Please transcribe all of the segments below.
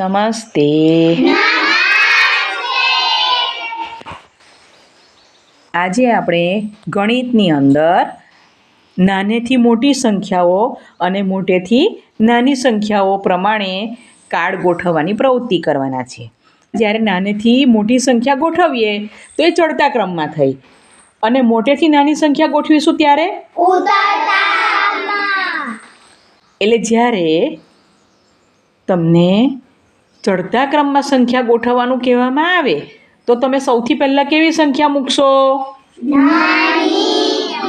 નમસ્તે આજે આપણે ગણિતની અંદર નાનેથી મોટી સંખ્યાઓ અને મોટેથી નાની સંખ્યાઓ પ્રમાણે કાર્ડ ગોઠવવાની પ્રવૃત્તિ કરવાના છે. જ્યારે નાનેથી મોટી સંખ્યા ગોઠવીએ તો એ ચડતા ક્રમમાં થઈ. અને મોટેથી નાની સંખ્યા ગોઠવીશું ત્યારે? એટલે જ્યારે તમને ચડતા ક્રમમાં સંખ્યા ગોઠવવાનું કહેવામાં આવે તો તમે સૌથી પહેલાં કેવી સંખ્યા મૂકશો?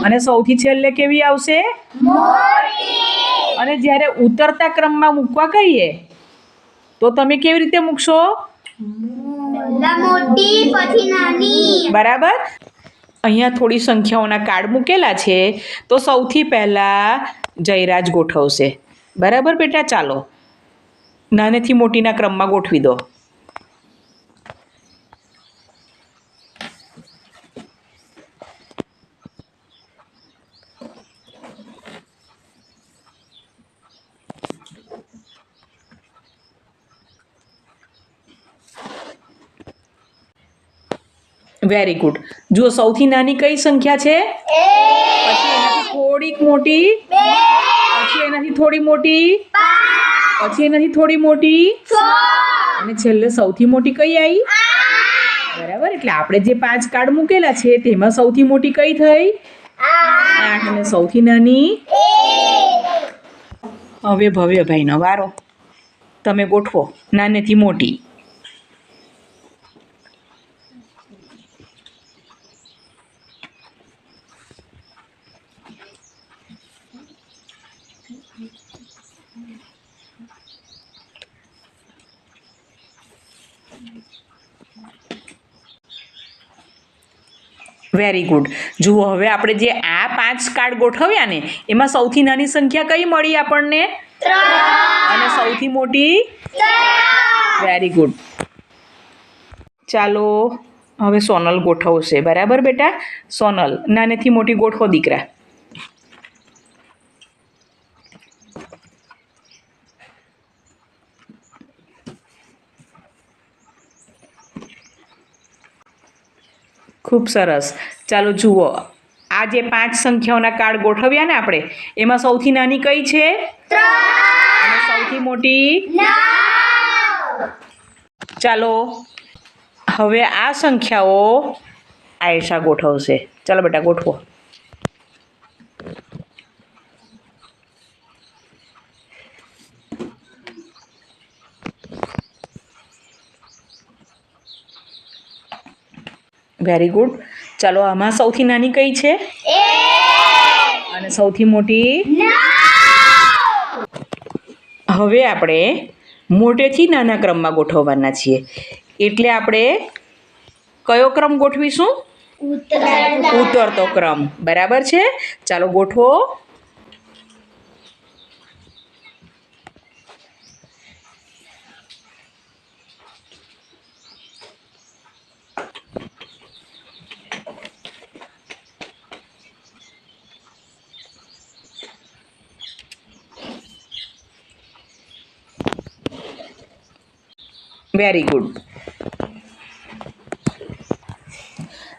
અને સૌથી છેલ્લે કેવી આવશે? અને જ્યારે ઉતરતા ક્રમમાં મૂકવા કહીએ તો તમે કેવી રીતે મૂકશો? બરાબર? અહીંયા થોડી સંખ્યાઓના કાર્ડ મૂકેલા છે તો સૌથી પહેલાં જયરાજ ગોઠવશે. બરાબર બેટા? ચાલો. નાનેથી મોટીના ક્રમમાં ગોઠવી દો. વેરી ગુડ જુઓ સૌથી નાની કઈ સંખ્યા છે? પછી એનાથી થોડીક મોટી. પછી એનાથી થોડી મોટી. પછી એનાથી થોડી મોટી અને છેલ્લે સૌથી મોટી કઈ આવી બરાબર એટલે આપણે જે પાંચ કાર્ડ મૂકેલા છે તેમાં સૌથી મોટી કઈ થઈ? આઠ. અને સૌથી નાની? હવે ભવ્યભાઈનો વારો. તમે ગોઠવો નાનેથી મોટી. વેરી ગુડ જુઓ હવે આપણે જે આ પાંચ કાર્ડ ગોઠવ્યા ને એમાં સૌથી નાની સંખ્યા કઈ મળી આપણને? અને સૌથી મોટી? વેરી ગુડ ચાલો હવે સોનલ ગોઠવશે. બરાબર બેટા? સોનલ નાનેથી મોટી ગોઠવો દીકરા. ખૂબ સરસ. ચાલો જુઓ. આ જે પાંચ સંખ્યાઓના કાર્ડ ગોઠવ્યા ને આપણે, એમાં સૌથી નાની કઈ છે? સૌથી મોટી? ચાલો, હવે આ સંખ્યાઓ આયશા ગોઠવશે. ચાલો બેટા ગોઠવો. વેરી ગુડ ચાલો આમાં સૌથી નાની કઈ છે? અને સૌથી મોટી? હવે આપણે મોટેથી નાના ક્રમમાં ગોઠવવાના છીએ. એટલે આપણે કયો ક્રમ ગોઠવીશું? ઉતરતો ક્રમ. બરાબર છે? ચાલો ગોઠવો. વેરી ગુડ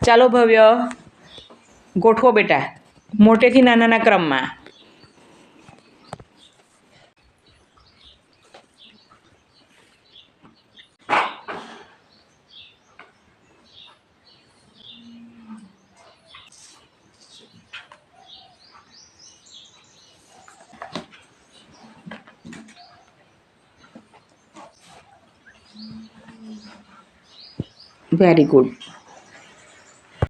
ચાલો ભવ્ય ગોઠવો બેટા. મોટેથી નાનાના ક્રમમાં. Very good